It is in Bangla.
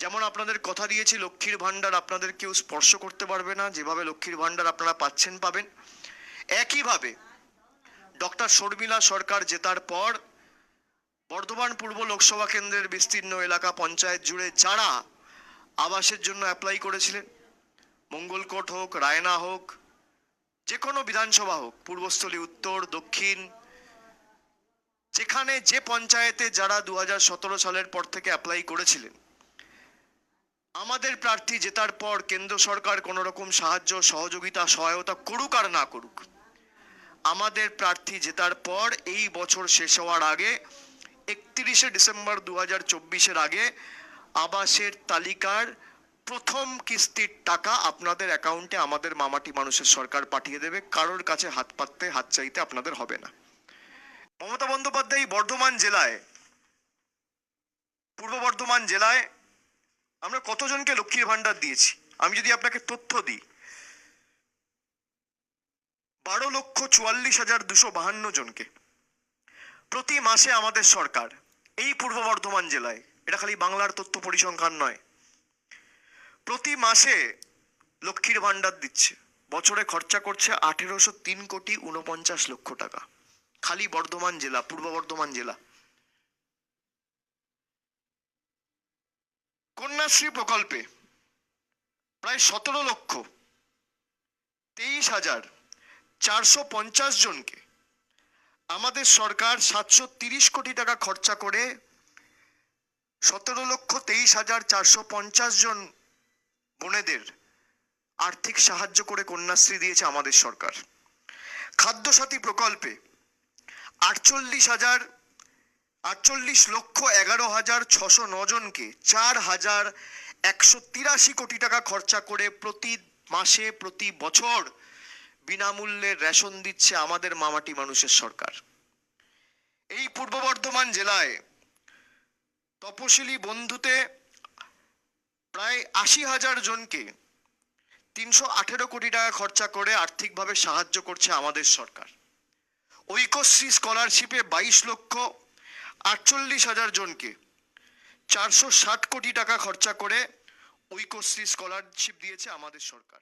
যেমন আপনাদের কথা দিয়েছি, লক্ষ্মীর ভাণ্ডার আপনাদের কেউ স্পর্শ করতে পারবে না, যেভাবে লক্ষ্মীর ভাণ্ডার আপনারা পাচ্ছেন, পাবেন। একইভাবে ডক্টর শর্মিলা সরকার জেতার পর বর্ধমান পূর্ব লোকসভা কেন্দ্রের বিস্তীর্ণ এলাকা পঞ্চায়েত জুড়ে যারা আবাসের জন্য অ্যাপ্লাই করেছিলেন, মঙ্গলকোট হোক, রায়না হোক যে কোনো বিধানসভা হোক, পূর্বস্থলী, উত্তর, দক্ষিণ, যেখানে যে পঞ্চায়েতে যারা দু হাজার সতেরো সালের পর থেকে অ্যাপ্লাই করেছিলেন আমাদের প্রার্থী জেতার পর কেন্দ্র সরকার কোনো রকম সাহায্য, সহযোগিতা, সহায়তা করুক আর না করুক, আমাদের প্রার্থী জেতার পর এই বছর শেষ হওয়ার আগে, একত্রিশে ডিসেম্বর দু হাজার চব্বিশের আগে আবাসের তালিকার প্রথম কিস্তির টাকা আপনাদের অ্যাকাউন্টে আমাদের মামাটি মানুষের সরকার পাঠিয়ে দেবে। কারোর কাছে হাত পাততে, হাত চাইতে আপনাদের হবে না। মমতা বন্দ্যোপাধ্যায় বর্ধমান জেলায়, পূর্ব বর্ধমান জেলায় আমরা কতজনকে লক্ষ্মীর ভাণ্ডার দিয়েছি? আমি যদি আপনাকে তথ্য দিই, বারো লক্ষ চুয়াল্লিশ হাজার দুশো বাহান্ন জনকে প্রতি মাসে আমাদের সরকার, এই পূর্ব বর্ধমান জেলায়, এটা খালি বাংলার তথ্য পরিসংখ্যান নয়, প্রতি মাসে লক্ষ্মীর ভাণ্ডার দিচ্ছে। বছরে খরচা করছে আঠেরোশো তিন কোটি উনপঞ্চাশ লক্ষ টাকা। খালি বর্ধমান জেলা, পূর্ব বর্ধমান জেলা। কন্যাশ্রী প্রকল্পে প্রায় সতেরো লক্ষ তেইশ হাজার চারশো পঞ্চাশ জনকে আমাদের সরকার সাতশো তিরিশ কোটি টাকা খরচা করে সতেরো লক্ষ তেইশ হাজার চারশো পঞ্চাশ জন বোনেদের আর্থিক সাহায্য করে কন্যাশ্রী দিয়েছে আমাদের সরকার। খাদ্যসাথী প্রকল্পে আটচল্লিশ হাজার আটচল্লিশ লক্ষ এগারো হাজার ছশো জনকে চার হাজার একশো তিরাশি কোটি টাকা খরচা করে প্রতি মাসে, প্রতি বছর বিনামূল্যে রেশন দিচ্ছে আমাদের মামাটি মানুষের সরকার। এই পূর্ব বর্ধমান জেলায় তপশিলি বন্ধুতে প্রায় আশি হাজার জনকে তিনশো আঠেরো কোটি টাকা খরচা করে আর্থিকভাবে সাহায্য করছে আমাদের সরকার। ঐকশ্রী স্কলারশিপে বাইশ লক্ষ আটচল্লিশ হাজার জনকে চারশো ষাট কোটি টাকা খরচা করে ঐক্যশ্রী স্কলারশিপ দিয়েছে আমাদের সরকার।